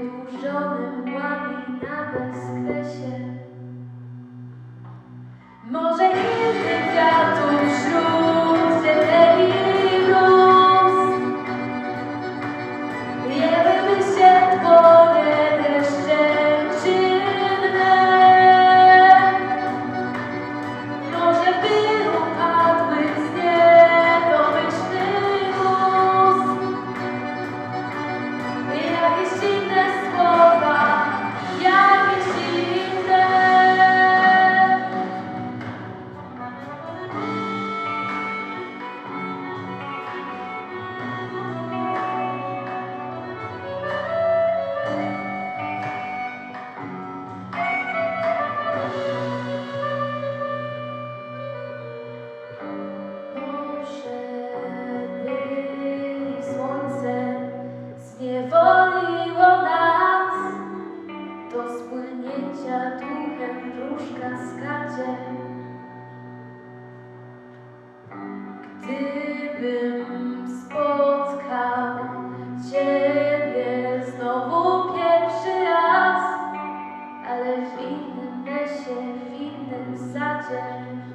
wydłużonym łami na bezkresie. Może Amen.